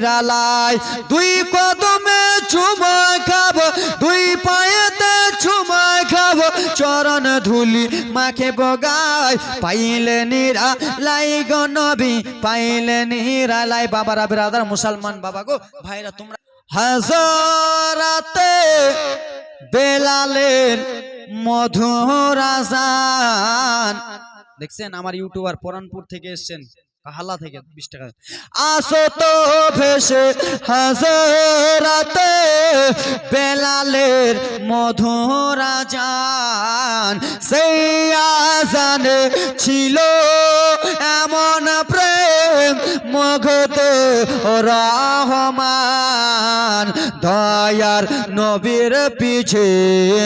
নিরালায় দুই কদমে চুময় খাব, দুই পায়েতে চুময় খাব, চরণ ধুলি মাখে বগায়, পাইলে নিরালাই গো নবী, পাইলে নিরালাই বাবারা, বিরাদার মুসলমান বাবা গো, ভাইরা, তোমরা হাজারাতে বেলালের মধুর আজান। দেখছেন, আমার ইউটিউবার পরানপুর থেকে এসেছেন। কাহালা থেকে বিশ টাকা। আসো তো ভেসে হাজারাতে বেলালের মধুর সেই আজানে ছিল এমন প্রেম মগত রহমান। দয়ার নবীর পিছে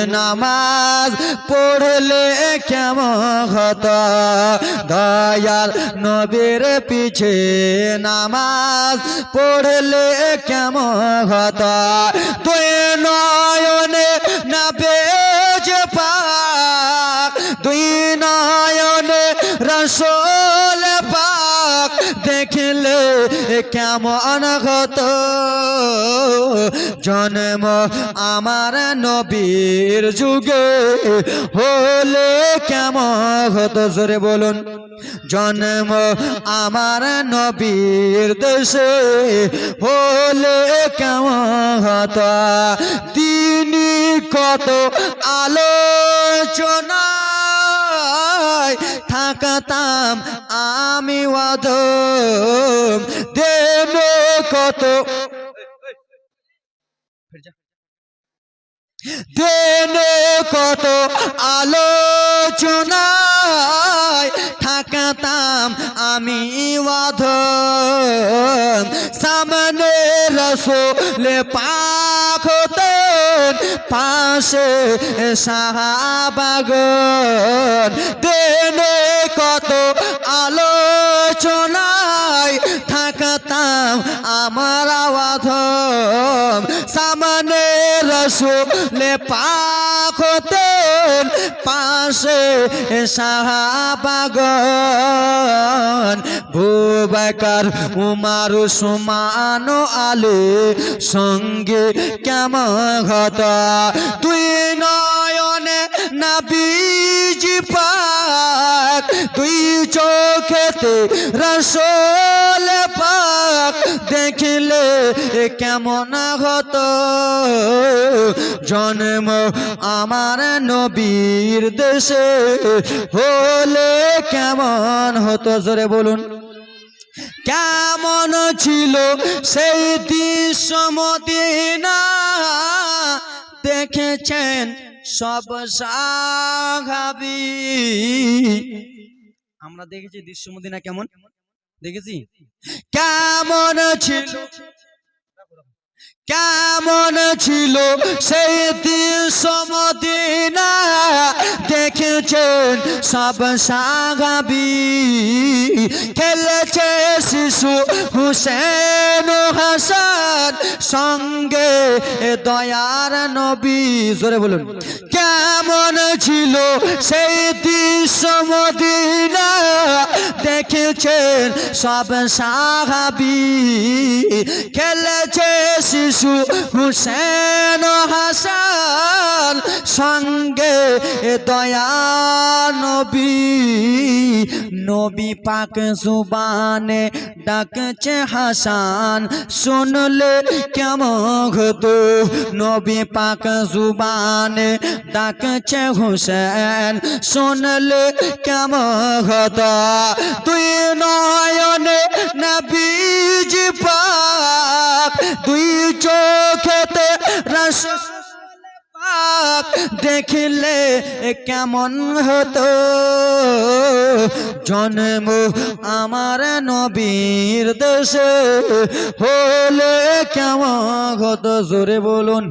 নামাজ পড়লে কেমন হতো? দয়ার নবীর পিছে নামাজ পড়লে কেমন হতো? তুই নয়নে না বেজ পাক, দুই নয়নে পাক দেখলে কেমন হতো জন্ম আমার নবীর যুগে হলে কেমন হতো জোরে বলুন। জন্ম আমার নবীর দেশে হলে কেমন হতো তিনি কত আলোচনায় থাকতাম, আমি ওয়াদম। দেব কত। কত। আলোচনায় থাকতাম, আমি ওয়াধম সামনে রসোলে পাক পাশে সাহাবাগন সামনে রসুলে পাক পাশে সাহাবাগন ভুবাকার উমার সুমান আলে সঙ্গে কেমন হত? তুই নয়নে নাবিজি পাক তুই চোখেতে রসোল পাক দেখিলে কেমন হতো? জন্ম আমার নবীর দেশে হলে কেমন হতো? জোরে বলুন। কেমন ছিল সেই দৃশ্য মদিনা? দেখেছেন সব সাহাবি। আমরা দেখেছি দৃশ্য মদিনা কেমন? দেখেছি? কেমন ছিল? কেমন ছিল? সেই দৃশ্য মদিনা দেখেছেন সব সাগাবি খেলেছে শিশু হুসেন হাসান সঙ্গে দয়ার নবী। জোরে বলুন। কেমন ছিল সেই দৃশ্য মদিনা? দেখেছেন সব সাহাবি, খেলেছে শিশু হুসেন হাসান, সঙ্গে দয়া নবী। নবী পাক জুবানে ডাকছে হাসান, শুনলে কেমন হতো? নবী পাক জুবানে ডাকছে হুসেন, শুনলে কেমন তুই নয়নে নবীজ পাক তুই চোখেতে রস দেখিলে কেমন হতো? জন্ম আমার নবীর দেশে হলে কেমন হতো? জোরে বলুন।